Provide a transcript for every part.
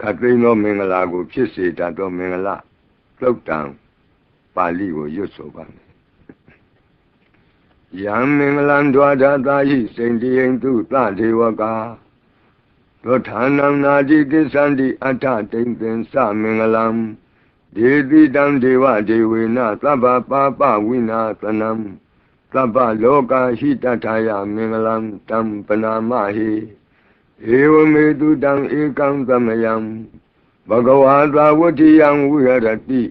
ခတ်သိမ်းသောမင်္ဂလာကို ဖြစ်စေတတ်သောမင်္ဂလာသုတ်တံပါဠိကိုရွတ်ဆိုပါမယ်ယံမင်္ဂလံဒွါဒသာဟိစိန်တိယံသူသဒေဝကာသောဌာနံနာတိကိစ္ဆန္တိအထတိန်သင်္သမင်္ဂလံဒေတိတံဒေဝဒေဝေနသဗ္ဗပါပဝိနာသနံသဗ္ဗလောကဟိတထာယမင်္ဂလံတံပနာမဟိ ဧဝမေတုတံဧကံသမယံဘဂဝါသာဝတိယံဝိဟရတိ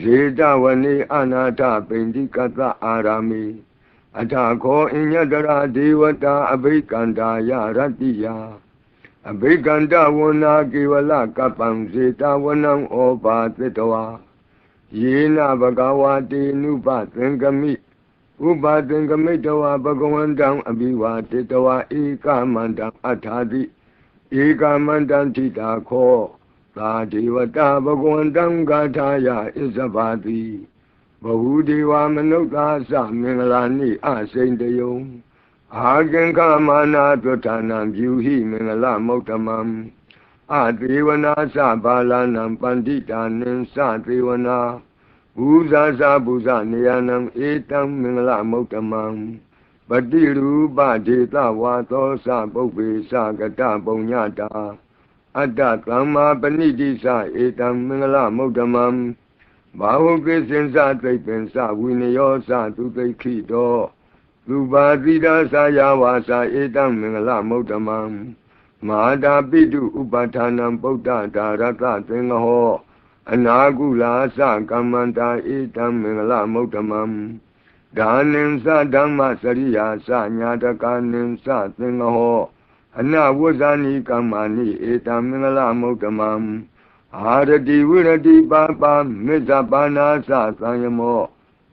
ဇေတဝနေအနာထပိန္တိကတအာရာမိအထာခောအညတရာဒေဝတာအဘိကန္တာယရတ္တိယအဘိကန္တဝနာကေဝလကပံဇေတဝနံဩပါသတ္တဝါယေနဘဂဝါတေနုပသင်္ကမိ ဥပါသင်္ကမိတဝါဘဂဝန္တံအဘိဝါတေတဝါဧကမန္တံအထာတိဧကမန္တံထိတာခောသာဒေဝတာဘဂဝန္တံဂါထာယဣဇဘာတိဘဟုဒေဝမနုဿာသမင်္ဂလာနိအစိန်တယုံအာကင်္ခမာနာသွဋ္ဌာနံပြုဟိမင်္ဂလမௌတမံအသေဝနာသဘာလနံပန္တိတာနိသသေဝနာ ဘူဇာဇာဘူဇနေယနံဧတံမင်္ဂလမௌတမံပတိရူပဒေတဝါသောသပုပ္ပေသကတပုံညတာအတ္တသမ္မာပဏိတိသဧတံမင်္ဂလမௌတမံဘာဝကိစင်္စသိပ္ပင်္စဝိနယောသသူသိခိတောလူပါတိတာသာယဝါစာဧတံမင်္ဂလမௌတမံမဟာတာပိတုဥပဌာနံပုဒ္ဒဒါရတသင်္ဃဟော အနာကုလာသကမ္မန္တာဧတံမင်္ဂလမௌတမံဒါနိံသဓမ္မစရိယာသညာတကာနိံသသင်္ဃဟောအနဝဇ္ဇာနိကမ္မာနိဧတံမင်္ဂလမௌတမံအာရတိဝိရတိပါပါမေဇပါနာသသံယမော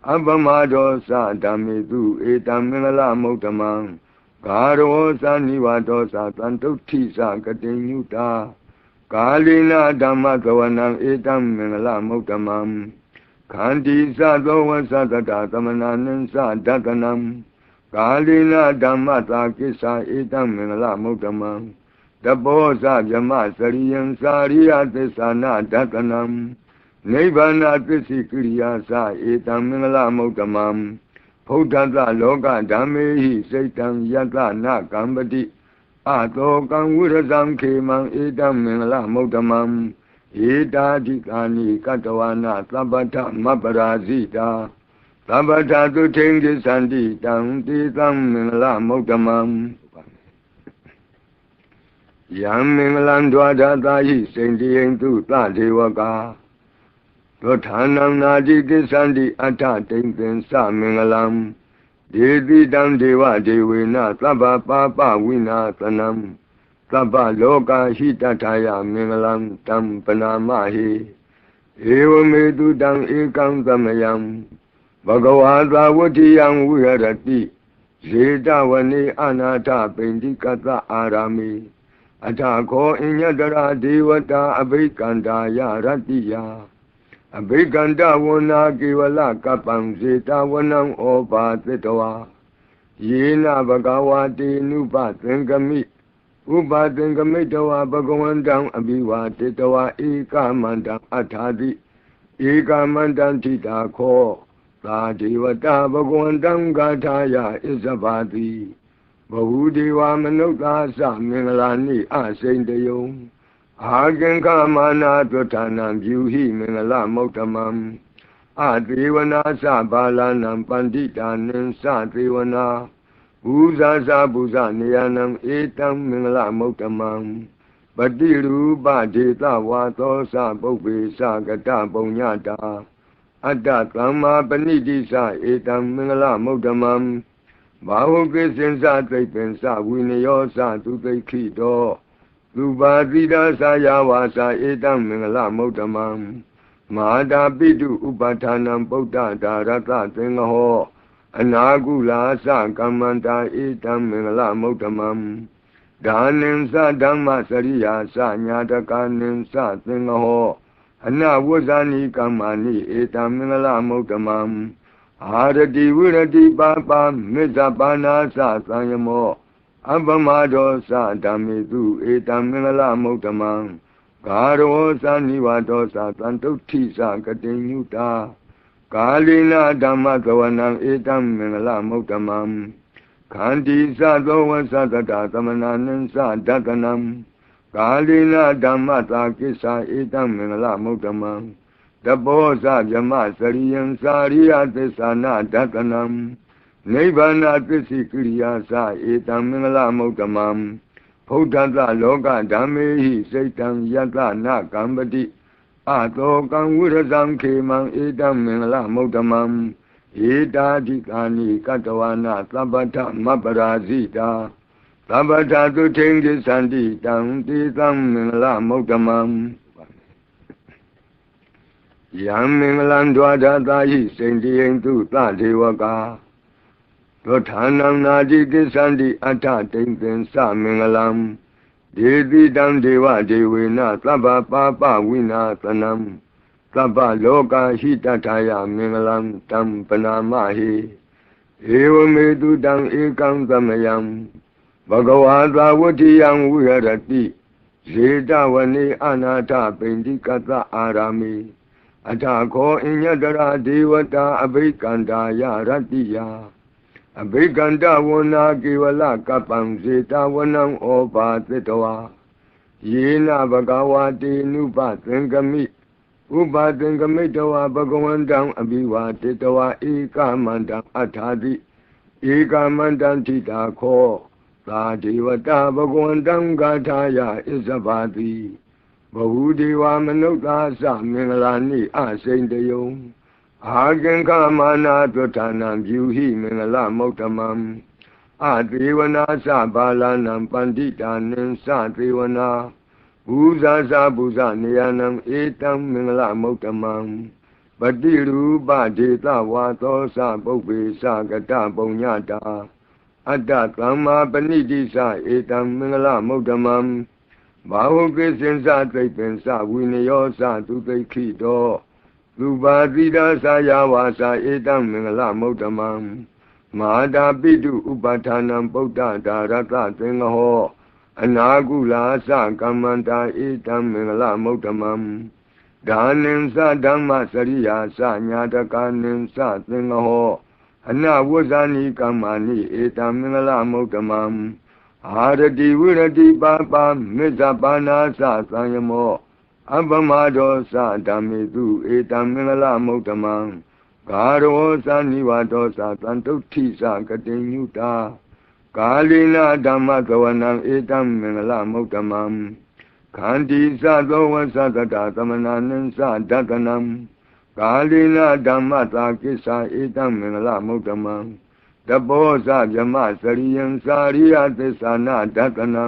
အပမဒောသဓမ္မေတုဧတံမင်္ဂလမௌတမံဂါရောသနိဝတောသတန်တုဋ္ဌိသကတိညုတာ ကာလိနာဓမ္မသဝနံဧတံမင်္ဂလမௌတမံခန္တီသသောဝသတတသမနာနိသဒတနံကာလိနာဓမ္မသာကိစ္ဆာဧတံမင်္ဂလမௌတမံတဘောဇဗြမစရိယံစာရိယသစ္စာနာဒတနံနိဗ္ဗာန်သစ္စိကိရိယာသဧတံမင်္ဂလမௌတမံဖုဒ္ဓတလောကဓမ္မေဟိစိတ်တံယတနာကံပတိ အတောကံဝိရဇံခေမံဧတံမင်္ဂလမௌတမံဧတာဓိကာနိကတဝနာသဗ္ဗထမပရာဇိတာသဗ္ဗထသုထိန်ကိသန္တိတံတိသံမင်္ဂလမௌတမံယံမင်္ဂလံဒွါဒသာဟိစိန်တိယံသူသဒေဝကာသောဌာနံနာတိကိသန္တိအထတိန်သင်္သမင်္ဂလံ ဒေတိတံဒေဝဒေဝေနသဗ္ဗပါပဝိနာသနံသဗ္ဗလောကဟိတထာယမင်္ဂလံတံပနာမဟိဧဝမေတုတံဧကံသမယံဘဂဝါသာဝတိယံဝိဟရတိဇေတဝနေအနာထပိန္တိကတအာရာမိအထာခောအညတရာဒေဝတာအဘိကန္တာယရတ္တိယ အဘိကန္တဝနာကေဝလကပံဇေတဝနံဩပါသတ္တဝါယေနဘဂဝါတေနုပသင်္ကမိဥပါသင်္ကမိတဝါဘဂဝန္တံအဘိဝါတေတဝါဧကမန္တံအထာတိဧကမန္တံထိတာခောသာဒေဝတာဘဂဝန္တံဂါထာယဣဇဘာတိဘဟုဒေဝမနုဿာသမင်္ဂလာနိအစိန်တယုံ အာကင်္ခမာနာသွဋ္ဌာနံပြုဟိမင်္ဂလမௌတမံအသေဝနာသဘာလနံပန္တိတာနိသသေဝနာဘူဇာဇာဘူဇနေယနံဧတံမင်္ဂလမௌတမံပတိရူပဒေတဝါသောသပုပ္ပေသကတပုံညတာအတ္တသမ္မာပဏိတိသဧတံမင်္ဂလမௌတမံဘာဝကိစင်္စသိပ္ပင်္စဝိနယောသသူသိခိတော လူပါတိတာသာယဝါစာဧတံမင်္ဂလမௌတမံမဟာတာပိတုဥပဌာနံပုဒ္ဒဒါရတသင်္ဃဟောအနာကုလာသကမ္မန္တာဧတံမင်္ဂလမௌတမံဒါနိံသဓမ္မစရိယာသညာတကာနိံသသင်္ဃဟောအနဝဇ္ဇာနိကမ္မာနိဧတံမင်္ဂလမௌတမံအာရတိဝိရတိပါပါမေဇပါနာသသံယမော အပမဒောသဓမ္မေတုဧတံမင်္ဂလမௌတမံဂ ဂါရောသနိဝတောသသံတုဋ္ဌိသကတိညုတာကာလိနာဓမ္မသဝနံဧတံမင်္ဂလမုဒ္ဓမံခန္တီသသောဝသတတသမနာနံသဒတနံကာလိနာဓမ္မသာကိစ္ဆာဧတံမင်္ဂလမုဒ္ဓမံတဘောဇဗြမစရိယံစာရိယသစ္စာနာဒတနံ နိဗ္ဗာနသစ္စိကိရိယာသဧတံမင်္ဂလမုဒ္ဓမံဘုဒ္ဓတလောကဓမ္မေဟိစိတ်တံယတနာကံပတိအတောကံဝိရဇံခေမံဧတံမင်္ဂလမုဒ္ဓမံဧတာဓိကာနိကတဝနာသဗ္ဗထမပရာဇိတာသဗ္ဗထသုထိန်ကိသန္တိတံတိသံမင်္ဂလမုဒ္ဓမံယံမင်္ဂလံဒွါဒတာဟိစိန္တိယံသူသဒေဝကာ သောဌာနံနာတိကိသန္တိအထတိန်သင်္သမင်္ဂလံဒေတိတံဒေဝဒေဝေနသဗ္ဗပါပဝိနာသနံသဗ္ဗလောကဟိတထာယမင်္ဂလံတံပနာမဟိဧဝမေတုတံဧကံသမယံဘဂဝါသာဝတိယံဝိရတိဇေတဝနေအနာထပိန္တိကတအာရာမိအထာခောအညတရာဒေဝတာအဘိကန္တာယရတ္တိယ အဘိကန္တဝနာကေဝလကပ္ပံဇေတဝနံဩဘာသတ္တဝါယေနဘဂဝါတေနုပသင်္ကမိဥပါသင်္ကမိတဝါဘဂဝန္တံအဘိဝါတေတဝါဧကမန္တံအထာတိဧကမန္တံထိတာခောသာဒေဝတာဘဂဝန္တံဂါထာယဣဇဘာတိဘဝုဒေဝမနုဿာသမင်္ဂလာနိအစိန်တယုံ အာကင်္ခမာနာသွဌာနံပြုဟိမင်္ဂလမௌတမံအသေဝနာသဘာလနံပန္တိတာနံသသေဝနာဘူဇာဇာဘူဇနေယနံဧတံမင်္ဂလမௌတမံပတိရူပဒေတဝါသောသပုပ္ပေသကတပုံညတာအတ္တသမ္မာပဏိတိသဧတံမင်္ဂလမௌတမံဘာဟုကိစင်္စသိပ္ပင်္စဝိနယောသသူသိခိတော သူပါတိတာသာယဝါစာဧတံမင်္ဂလမௌတမံမဟာတာပိတုဥပဌာနံဗုဒ္ဓဒါရတသင်္ဃဟောအနာကုလာသကမ္မန္တာဧတံမင်္ဂလမௌတမံဒါနင်္စဓမ္မစရိယာသညာတကာနင်္စသင်္ဃဟောအနဝဇာနိကမ္မာနိဧတံမင်္ဂလမௌတမံအာရတိဝိရတိပါပါမေဇပါနာသသံယမော အပမဒောသဓမ္မေတုဧတံမင်္ဂလမௌတမံဂါရောသနိဝတောသသံတုဋ္ဌိသကတိညုတာကာလိနာဓမ္မသဝနံဧတံမင်္ဂလမௌတမံခန္တီသသောဝသတတသမနာနံသဒတနံကာလိနာဓမ္မသာကိစ္ဆာဧတံမင်္ဂလမௌတမံတဘောဇဗြမစရိယံစာရိယသစ္ဆာနာဒတနံ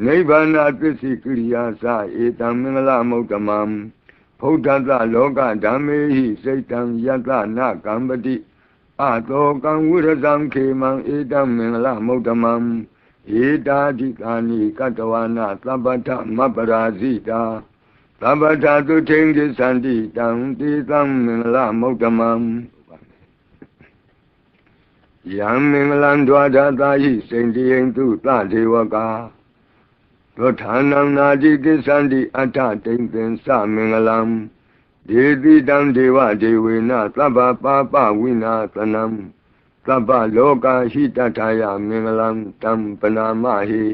နိဗ္ဗာနသစ္စိကိရိယာသဧတံမင်္ဂလမௌတမံဘုဒ္ဓတလောကဓမ္မေဟိစိတ်တံယတနာကံပတိအတောကံဝိရဇံခေမံဧတံမင်္ဂလမௌတမံဧတာဓိကာနိကတဝနာသဗ္ဗထမပရာဇိတာသဗ္ဗထသုထိန်ကိသန္တိတံတိသံမင်္ဂလမௌတမံယံမင်္ဂလံဒွါဒတာဟိစိန္တိယံသူသဒေဝကာ သောဌာနံနာတိကိသန္တိအထတိန်သင်္သမင်္ဂလံဒေတိတံဒေဝဒေဝေနသဗ္ဗပါပဝိနာသနံသဗ္ဗလောကဟိတထာယမင်္ဂလံတံပနာမဟိ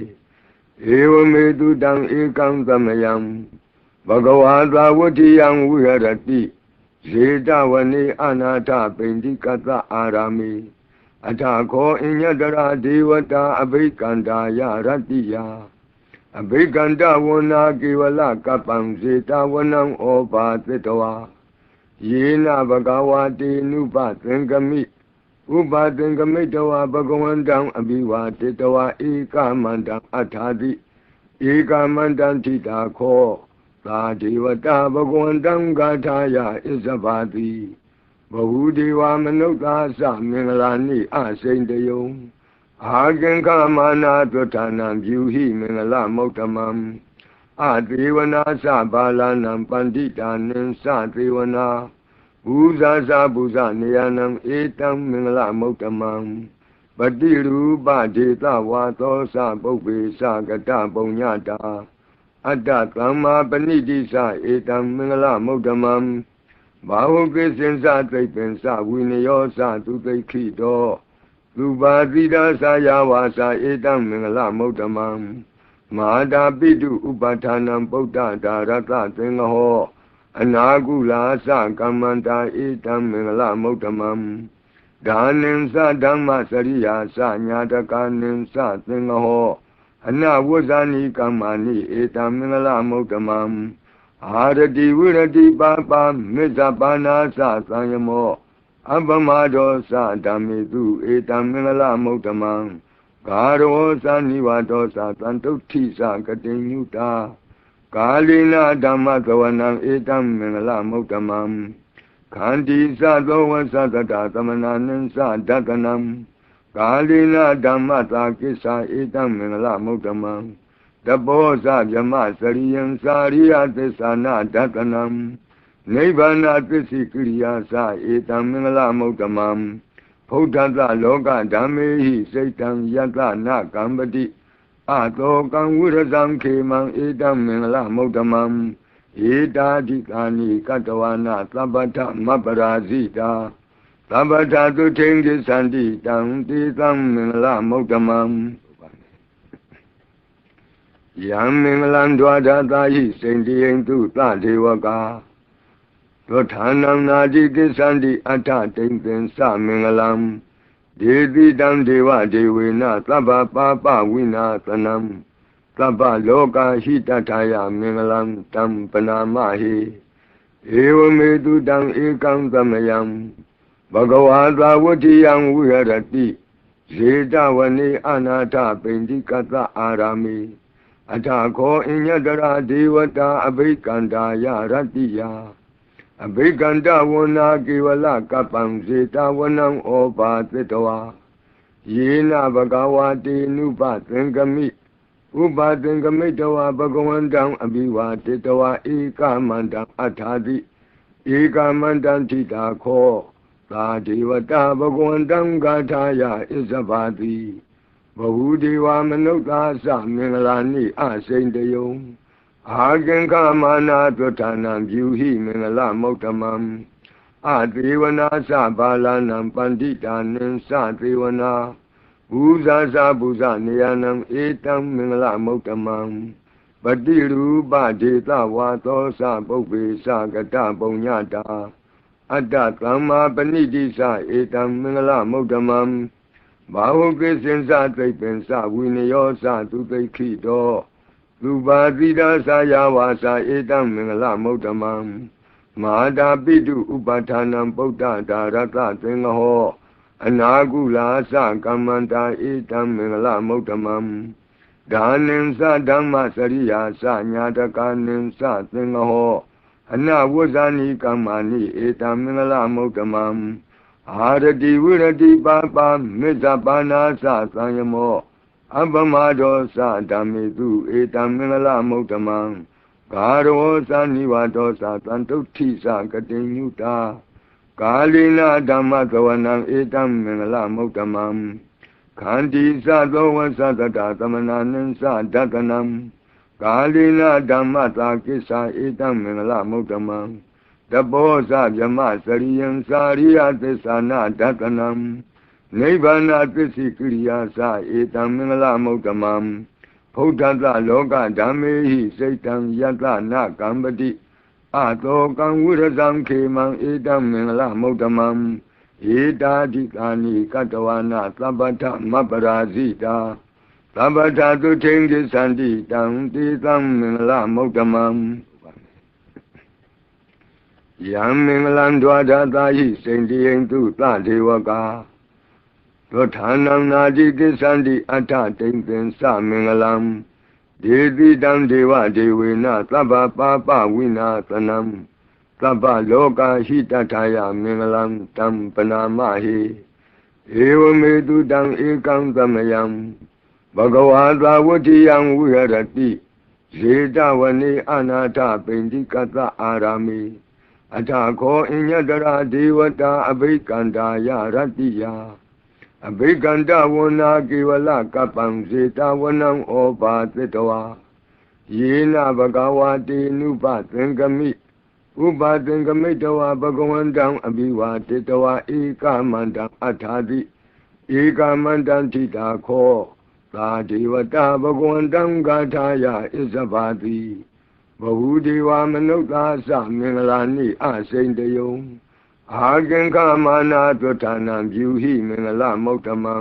ဧဝမေတုတံဧကံသမယံဘဂဝါသာဝတိယံဝိရတိဇေတဝနေအနာထပိန္တိကတအာရာမိအထာခောအညတရာဒေဝတာအဘိကန္တာယရတ္တိယ အဘိကန္တဝနာကေဝလကပ္ပံဇေတဝနံဩဘာသတ္တဝါယေနဘဂဝါတေနုပသင်္ကမိဥပသင်္ကမိတဝါဘဂဝန္တံအဘိဝါတေတဝါဧကမန္တံအထာတိဧကမန္တံထိတာခောသာဒေဝတာဘဂဝန္တံဂါထာယဣဇဘာတိဘဟုဒေဝမနုဿာသမင်္ဂလာနိအစိန်တယုံ အာကင်္ခမာနာသွဌာနံပြုဟိမင်္ဂလမௌတမံအသေဝနာသဘာလနံပန္တိတာနံသသေဝနာဘူဇာဇာဘူဇနေယနံဧတံမင်္ဂလမௌတမံပတိရူပဒေတဝါသောသပုပ္ပေသကတပုံညတာအတ္တသမ္မာပဏိတိသဧတံမင်္ဂလမုဒ္ဓမံဘာဟုကိစင်္စသိပ္ပင်္စဝိနယောသသူသိခိတော သူပါတိတာသာယဝါစာဧတံမင်္ဂလမုဒ္ဓမံမဟာတာပိတုဥပဌာနံပုဒ္ဒဒါရတသင်္ဃဟောအနာကုလာသကမ္မန္တာဧတံမင်္ဂလမုဒ္ဓမံဒါနင်္စဓမ္မစရိယာသညာတကနင်္စသင်္ဃဟောအနဝဇ္ဇာနိကမ္မာနိဧတံမင်္ဂလမုဒ္ဓမံအာရတိဝိရတိပါပါမေဇပါနာသသံယမော အပမဒောသဓမ္မေတုဧတံမင်္ဂလမုဒ္ဓမံဂါရောသနိဝါဒောသသံတုဋ္ဌိသကတိညုတာကာလိနာဓမ္မသဝနံဧတံမင်္ဂလမုဒ္ဓမံခန္တီသသောဝသတတသမနာနံသဒတနံကာလိနာဓမ္မသာကိစ္ဆာဧတံမင်္ဂလမုဒ္ဓမံတဘောဇဗြမစရိယံစာရိယသစ္စာနာဒတနံ နိဗ္ဗာနသစ္စိကိရိယာသဧတံမင်္ဂလမုဒ္ဓမံဖုဒ္ဓတလောကဓမ္မေဟိစိတ်တံယတနာကံပတိအတောကံဝိရဇံခေမံဧတံမင်္ဂလမုဒ္ဓမံဧတာဓိကာနိကတဝနာသဗ္ဗတမပ္ပရာဇိတာသဗ္ဗတသုထိန်ကိသန္တိတံတိသံမင်္ဂလမုဒ္ဓမံယံမင်္ဂလံဒွါဒတာဟိစိန္တိယံတုသဒေဝကာ သောဌာနံနာတိကိသန္တိအထတိန်သင်္သမင်္ဂလံဒေတိတံဒေဝဒေဝေနသဗ္ဗပါပဝိနာသနံသဗ္ဗလောကဟိတထာယမင်္ဂလံတံပနာမဟိဧဝမေတုတံဧကံသမယံဘဂဝါသာဝတိယံဝိရတိဇေတဝနေအနာထပိန္တိကတအာရာမိအထာခောအညတရာဒေဝတာအဘိကန္တာယရတ္တိယ အဘိကန္တဝနာကေဝလကပံဇေတဝနံဩပါသတ္တဝါယေနဘဂဝါတေနုပသင်္ကမိဥပါသင်္ကမိတဝါဘဂဝန္တံအဘိဝါတေတဝါဧကမန္တံအထာတိဧကမန္တံထိတာခောသာဒေဝတာဘဂဝန္တံဂါထာယဣဇဘာတိဘဝုဒေဝမနုဿာသမင်္ဂလာနိအစိန်တယုံ အာကင်္ခမာနာသွဋ္ဌာနံပြုဟိမင်္ဂလမုဒ္ဓမံအသေဝနာသဘာလနံပန္တိတာနံသသေဝနာဘူဇာဇာဘူဇနေယနံဧတံမင်္ဂလမုဒ္ဓမံပတိရူပဒေသဝါသောသပုပ္ပေသကတပုံညတာအတ္တသမ္မာပဏိတိသဧတံမင်္ဂလမုဒ္ဓမံဘာဟုကိစင်္စသိပ္ပင်္စဝိနယောသသူသိခိတော သူပါတိတာသာယဝါစာဧတံမင်္ဂလမုဒ္ဓမံမဟာတာပိတုဥပဌာနံပုဒ္ဒဒါရတသင်္ဃဟောအနာကုလာသကမ္မန္တာဧတံမင်္ဂလမုဒ္ဓမံဒါနင်္စဓမ္မစရိယာသညာတကနင်္စသင်္ဃဟောအနဝဇ္ဇာနိကမ္မာနိဧတံမင်္ဂလမုဒ္ဓမံအာရတိဝိရတိပါပါမေဇပါနာသသံယမော အပမဒောသဓမ္မေတုဧတံမင်္ဂလမုဒ္ဓမံဂါရောသနိဝါဒောသသံတုဋ္ဌိသကတိညုတာကာလိနာဓမ္မသဝနံဧတံမင်္ဂလမုဒ္ဓမံခန္တီသသောဝသတတသမနာနံသဒတနံကာလိနာဓမ္မသာကိစ္ဆာဧတံမင်္ဂလမုဒ္ဓမံတဘောဇဗြမစရိယံစာရိယသစ္ဆာနာဒတနံ နိဗ္ဗာနသစ္စိကိရိယာသဧတံမင်္ဂလမုဒ္ဓမံဘုဒ္ဓတလောကဓမ္မေဟိစိတ်တံယတနာကံပတိအတောကံဝိရဇံခေမံဧတံမင်္ဂလမုဒ္ဓမံဧတာဓိကာနိကတဝနာသဗ္ဗထမပ္ပရာဇိတာသဗ္ဗထသုထိန်ကိသန္တိတံတိသံမင်္ဂလမုဒ္ဓမံယံမင်္ဂလံဒွါဒတာဟိစိန္တိယံတုသဒေဝကာ သောဌာနံနာတိကိသန္တိအထတိန်သင်္သမင်္ဂလံဒေတိတံဒေဝဒေဝေနသဗ္ဗပါပဝိနာသနံသဗ္ဗလောကဟိတထာယမင်္ဂလံတံပနာမဟိဧဝမေတုတံဧကံသမယံဘဂဝါသာဝတိယံဝိရတိဇေတဝနေအနာထပိန္တိကတအာရာမိအထာခောအညတရာဒေဝတာအဘိကန္တာယရတ္တိယ အဘိကန္တဝနာကေဝလကပံဇေတဝနံဩပါသတ္တဝါယေနဘဂဝါတေနုပသင်္ကမိဥပသင်္ကမိတဝဘဂဝန္တံအဘိဝါတေတဝဧကမန္တံအထာတိဧကမန္တံထိတာခောသာဒေဝတာဘဂဝန္တံဂါထာယဣဇဘာတိဘဟုဒေဝမနုဿာသမင်္ဂလာနိအစိန်တယုံ အာကင်္ခမာနာသွဌာနံဗျူဟိမင်္ဂလမௌတမံ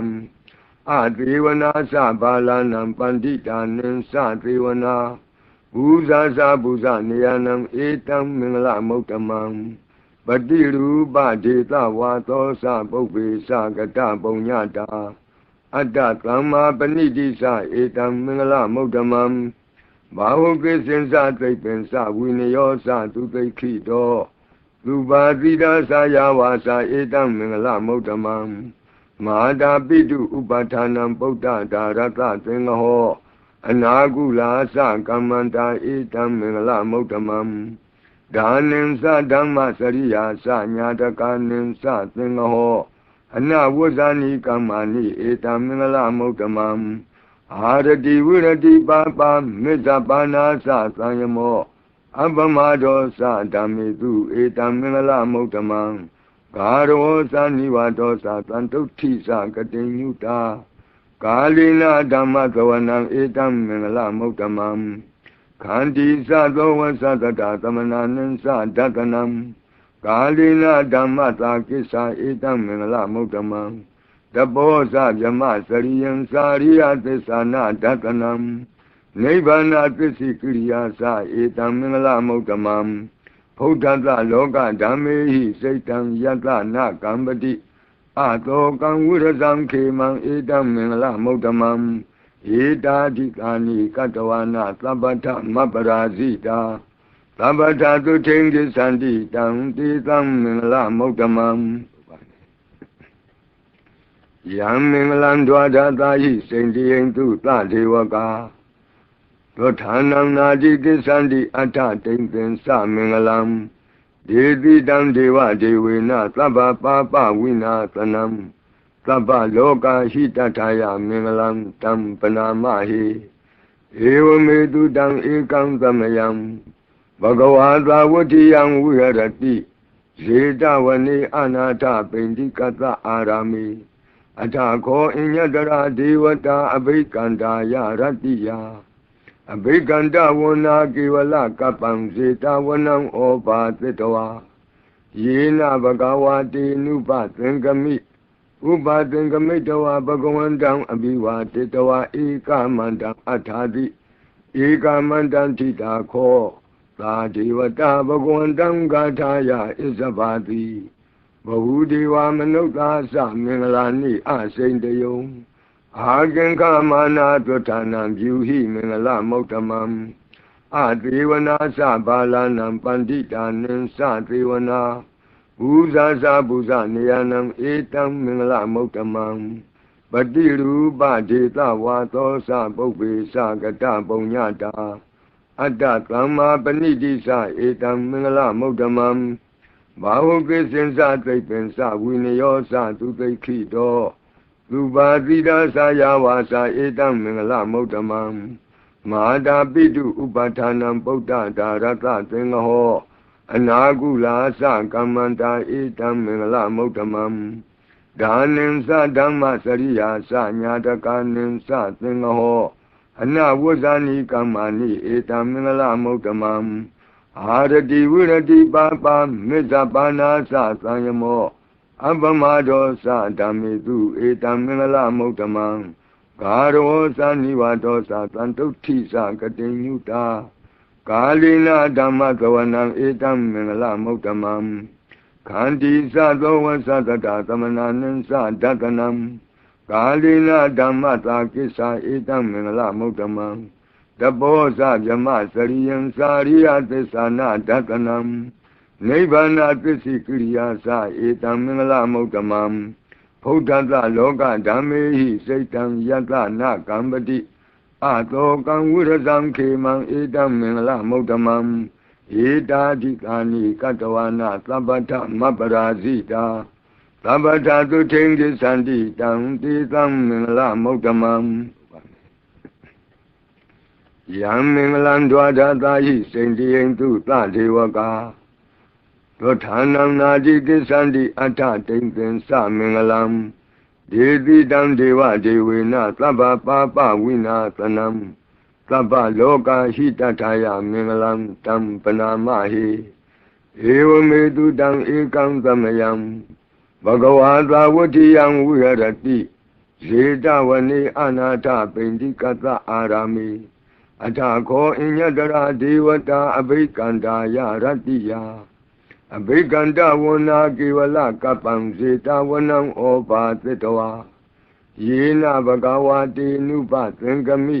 အသေဝနာသဘာလနံပန္တိတာနံသသေဝနာဘူဇာသဘူဇနေယနံဧတံမင်္ဂလမௌတမံပတိရူပဒေတဝါသောသပုပ္ပေသကတပုံညတာအတ္တသမ္မာပဏိတိသဧတံမင်္ဂလမௌတမံဘာဟုကိစင်္စသိပ္ပင်္စဝိနယောသသူသိခိတော သူပါတိတာသာယဝါစာဧတံမင်္ဂလမௌတမံမဟာတာပိတုဥပဌာနံပုဒ္ဒဒါရတသင်္ဃဟောအနာကုလာသကမ္မန္တာဧတံမင်္ဂလမௌတမံဒါနင်္စဓမ္မစရိယာသညာတကနင်္စသင်္ဃဟောအနဝဇ္ဇာနိကမ္မာနိဧတံမင်္ဂလမௌတမံအာရတိဝိရတိပါပါမေတ္တပါဏာသသံယမော အပမဒောသဓမ္မေတုဧတံမင်္ဂလမௌတမံဂါရောသနိဝါဒောသတံတုဋ္ဌိသကတိညုတာကာလိနာဓမ္မသဝနံဧတံမင်္ဂလမௌတမံခန္တီသသောဝသတတသမနာနံသဒတနံကာလိနာဓမ္မသာကိစ္ဆာဧတံမင်္ဂလမௌတမံတဘောဇဗြမစရိယံစာရိယသစ္ဆာနာဒတနံ နိဗ္ဗာနသစ္စိကိရိယာသဧတံမင်္ဂလမௌတမံဗုဒ္ဓတလောကဓမ္မေဟိစိတ်တံယတနာကံပတိအတောကံဝိရဇံခေမံဧတံမင်္ဂလမௌတမံဧတာဓိကာနိကတဝနာသဗ္ဗထမပရာဇိတာသဗ္ဗထသုထိန်ကိသန္တိတံတိသံမင်္ဂလမௌတမံယံမင်္ဂလံဒွါဒတာဟိစိန်တိယံတုသဒေဝကာ သောဌာနံနာတိကိသန္တိအထတိန်သင်္သမင်္ဂလံဒေတိတံဒေဝဒေဝေနသဗ္ဗပါပဝိနာသနံသဗ္ဗလောကဟိတထာယမင်္ဂလံတံပနာမဟိဧဝမေတုတံဧကံသမယံဘဂဝါသာဝတိယံဝိဟရတိဇေတဝနေအနာထပိန္တိကတအာရာမိအထာခောအညတရာဒေဝတာအဘိကန္တာယရတ္တိယ အဘိကန္တဝနာကေဝလကပံဇေတဝနံဩပါသတ္တဝါယေနဘဂဝါတေနုပသင်္ကမိဥပသင်္ကမိတဝဘဂဝန္တံအဘိဝါတေတဝဧကမန္တံအထာတိဧကမန္တံထိတာခောသာဒေဝတာဘဂဝန္တံဂါထာယဣဇဘာတိဘဟုဒေဝမနုဿာသမင်္ဂလာနိအစိန်တယုံ အာကင်္ခမာနာသွဌာနံဗျူဟိမင်္ဂလမௌတမံအသေဝနာသဘာလနံပန္တိတာနံသသေဝနာဘူဇာဇာဘူဇနေယနံဧတံမင်္ဂလမௌတမံပတိရူပဒေတဝါသောသပုပ္ပေသကတပုံညတာအတ္တသမ္မာပဏိတိသဧတံမင်္ဂလမௌတမံဘာဟုကိစင်္စသိပ္ပင်္စဝိနယောသသူသိခိတော သူပါတိတာသာယဝါစာဧတံမင်္ဂလမௌတမံမဟာတာပိတုဥပဌာနံပုဒ္ဒဒါရတသင်္ဃဟောအနာကုလာသကမ္မန္တာဧတံမင်္ဂလမௌတမံဒါနင်္စဓမ္မစရိယာသညာတကနင်္စသင်္ဃဟောအနဝဇ္ဇာနိကမ္မာနိဧတံမင်္ဂလမௌတမံအာရတိဝိရတိပါပါမေတ္တပါဏာသသံယမော အပမဒောသဓမ္မေတုဧတံမင်္ဂလမௌတမံဂါရောသနိဝါဒောသတံတုဋ္ဌိသကတိညုတာကာလိနာဓမ္မသဝနံဧတံမင်္ဂလမௌတမံခန္တီသသောဝသတတသမနာနံသဒတနံကာလိနာဓမ္မသာကိစ္ဆာဧတံမင်္ဂလမௌတမံတဘောဇဗြမစရိယံစာရိယသစ္ဆာနာဒတနံ နိဗ္ဗာနသစ္စိကိရိယာသဧတံမင်္ဂလမௌတမံဗုဒ္ဓတလောကဓမ္မေဟိစိတ်တံယတနာကံပတိအတောကံဝိရဇံခေမံဧတံမင်္ဂလမௌတမံဧတာဓိကာနိကတဝနာသဗ္ဗထမပရာဇိတာသဗ္ဗထသုထိန်ကိသန္တိတံတိသံမင်္ဂလမௌတမံယယံမင်္ဂလံဒွါဒသာဟိစိန်တိယံတုသဒေဝကာ သောဌာနံနာတိကိသန္တိအထတိံသင်္သမင်္ဂလံဒေတိတံဒေဝဒေဝေနသဗ္ဗပါပဝိနာသနံသဗ္ဗလောကဟိတထာယမင်္ဂလံတံပနာမဟိဧဝမေတုတံဧကံသမယံဘဂဝါသာဝတိယံဝိရတိဇေတဝနေအနာထပိန္တိကတအာရာမိအထာခောအညတရာဒေဝတာအဘိကန္တာယရတ္တိယ အဘိကန္တဝနာကေဝလကပ္ပံဇေတဝနံဩဘာသတ္တဝါယေနဘဂဝါတေနုပသင်္ကမိ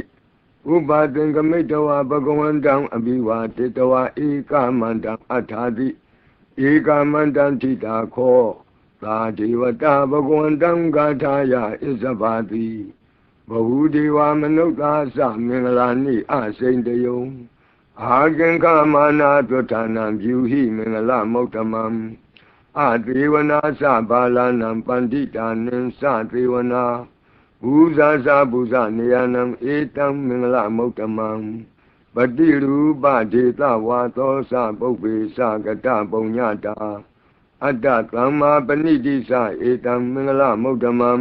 ဥပါသင်္ကမိတဝါဘဂဝန္တံအဘိဝါတေတဝါဧကမန္တံအထာတိဧကမန္တံထိတာခောသာဒေဝတာဘဂဝန္တံဂါထာယဣဇဘာတိဘဝုဒေဝမနုဿာသမင်္ဂလာနိအစိန်တယုံ အာကင်္ခမာနာသွဌာနံပြုဟိမင်္ဂလမௌတမံအသေဝနာသဘာလနံပန္တိတာနံသသေဝနာဘူဇာဇာဘူဇနေယနံဧတံမင်္ဂလမௌတမံပတိရူပဒေတဝါသောသပုပ္ပေသကတပုံညတာအတ္တသမ္မာပဏိတိသဧတံမင်္ဂလမௌတမံ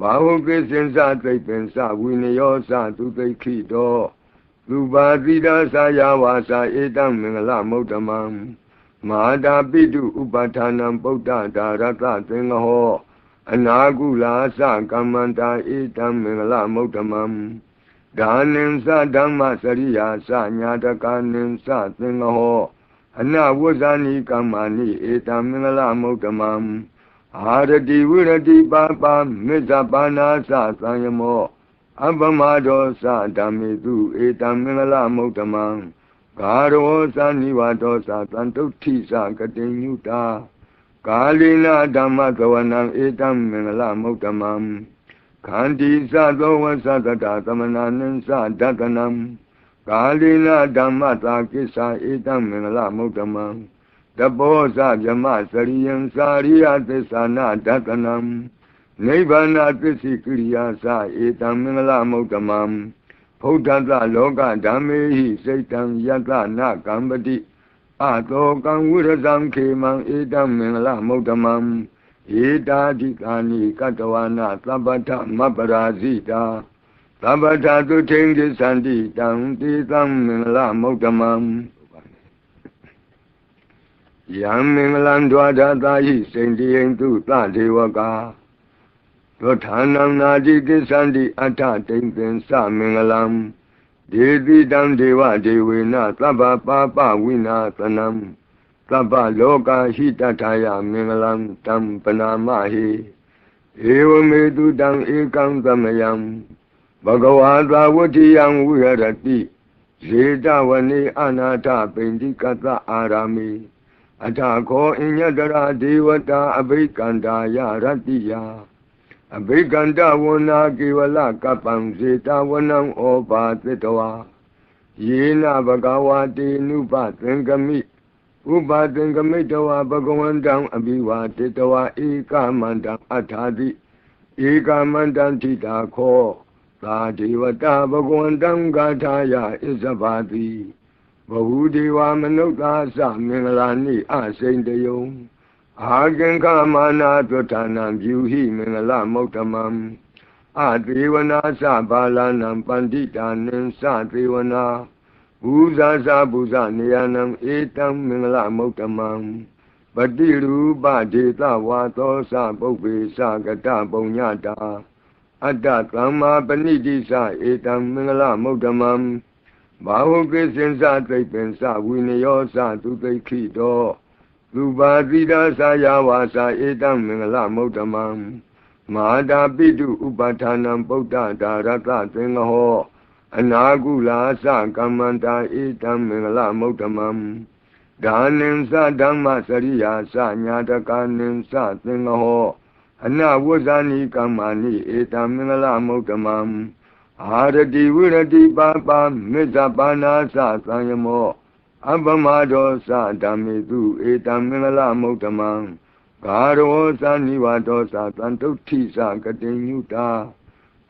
ဘာဟုကိစင်္စသိပ္ပင်္စဝိနယောသသူသိခိတော သူပါတိတာသာယဝါစာဧတံမင်္ဂလမௌတမံမဟာတာပိတုဥပဌာနံဗုဒ္ဓဒါရတသင်္ဃဟောအနာကုလာသကမ္မန္တာဧတံမင်္ဂလမௌတမံဒါနင်္စဓမ္မစရိယာသညာတကနင်္စသင်္ဃဟောအနဝဇာနိကမ္မာနိဧတံမင်္ဂလမௌတမံအာရတိဝိရတိပါပါမေဇပါနာသသံယမော အပမဒောသဓမ္မေတုဧတံမင်္ဂလမௌတမံဂါရောသနိဝါဒောသသံတုဋ္ဌိသကတိညုတာကာလိနာဓမ္မကဝနံဧတံမင်္ဂလမௌတမံခန္တီသသောဝသတတသမနာနံသဒတနံကာလိနာဓမ္မတာကိစ္ဆာဧတံမင်္ဂလမௌတမံတဘောဇဗြမစရိယံစာရိယသစ္ဆာနာဒတနံ နိဗ္ဗာနသစ္စိကိရိယာသဧတံမင်္ဂလမௌတမံဘုဒ္ဓတလောကဓမ္မေဟိစိတ်တံယတနာကံပတိအတောကံဝိရဇံခေမံဧတံမင်္ဂလမௌတမံဧတာဓိကာနိကတဝနာသဗ္ဗထမပရာဇိတာသဗ္ဗထသုထိန်ကိသန္တိတံတိသံမင်္ဂလမௌတမံယံမင်္ဂလံဒွါဒသာဟိစိန်တိယံတုသဒေဝကာ သောဌာနံနာတိကိသန္တိအထတိံသင်္သမင်္ဂလံဒေတိတံဒေဝဒေဝေနသဗ္ဗပါပဝိနာသနံသဗ္ဗလောကဟိတထာယမင်္ဂလံတံပနာမဟိဧဝမေတုတံဧကံသမယံဘဂဝါသာဝတိယံဝိရတိဇေတဝနေအနာထပိန္တိကတအာရာမိအထာခောအညတရာဒေဝတာအဘိကန္တာယရတ္တိယ အဘိကန္တဝနာကေဝလကပ္ပံဇေတဝနံဩဘာသတ္တဝါယေနဘဂဝါတေနုပသင်္ကမိဥပါသင်္ကမိတဝါဘဂဝန္တံအဘိဝါတေတဝါဧကမန္တံအထာတိဧကမန္တံထိတာခောသာဒေဝတာဘဂဝန္တံဂါထာယဣဇဘာတိဘဝုဒေဝမနုဿာသမင်္ဂလာနိအစိန်တယုံ အာကင်္ခမာနာသွဌာနံပြုဟိမင်္ဂလမௌတမံအသေဝနာသဘာလနံပန္တိတာနံသသေဝနာဘူဇာဇာဘူဇနေယနံဧတံမင်္ဂလမௌတမံပတိရူပဒေသဝါသောသပုပ္ပေသကတပုံညတာအတ္တသမ္မာပဏိတိသဧတံမင်္ဂလမௌတမံဘာဟုကိစင်္စသိပ္ပင်္စဝိနယောသသူသိခိတော သူပါတိတာသာယဝါစာဧတံမင်္ဂလမௌတမံမဟာတာပိတုဥပဌာနံပုဒ္ဒဒါရတသင်္ဃဟောအနာကုလာသကမ္မန္တာဧတံမင်္ဂလမௌတမံဒါနင်္စဓမ္မစရိယာသညာတကနင်္စသင်္ဃဟောအနဝဇာနိကမ္မာနိဧတံမင်္ဂလမௌတမံအာရတိဝိရတိပါပါမေဇပါနာသသံယမော အပမဒောသဓမ္မေတုဧတံမင်္ဂလမௌတမံဂါရောသနိဝါဒောသတံတုဋ္ဌိသကတိညုတာ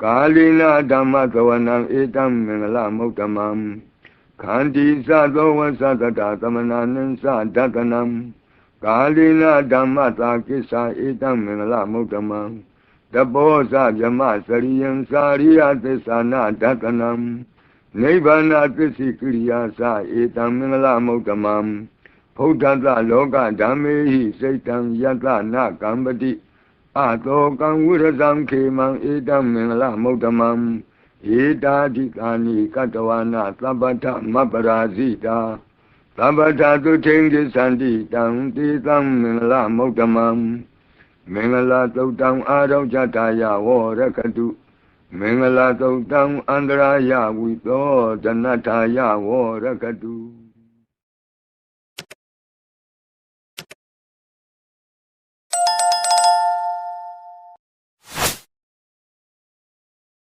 ကာလိနာဓမ္မသဝနံဧတံမင်္ဂလမုဒ္ဓမံခန္တီသသောဝသတတသမနာနံသဒတနံကာလိနာဓမ္မသာကိစ္ဆာဧတံမင်္ဂလမုဒ္ဓမံတဘောဇဗြမစရိယံစာရိယသစ္စာနာဒတနံ နိဗ္ဗာန်သစ္စိကိရိယာသဧတံမင်္ဂလမုဒ္ဓမံဘုဒ္ဓတလောကဓမ္မေဟိစိတ်တံယတနာကံပတိအတောကံဝိရဇံခေမံဧတံမင်္ဂလမုဒ္ဓမံဧတာတိကာနိကတဝနာသဗ္ဗထမပရာဇိတာသဗ္ဗထသုထိန်ကိသန္တိတံတိသံမင်္ဂလမုဒ္ဓမံမင်္ဂလာသုတ်တံအာရုံကြတာယဝရကတု မင်္ဂလာသုတ်တံအန္တရာယဝိသောဒနထာယဝရကတု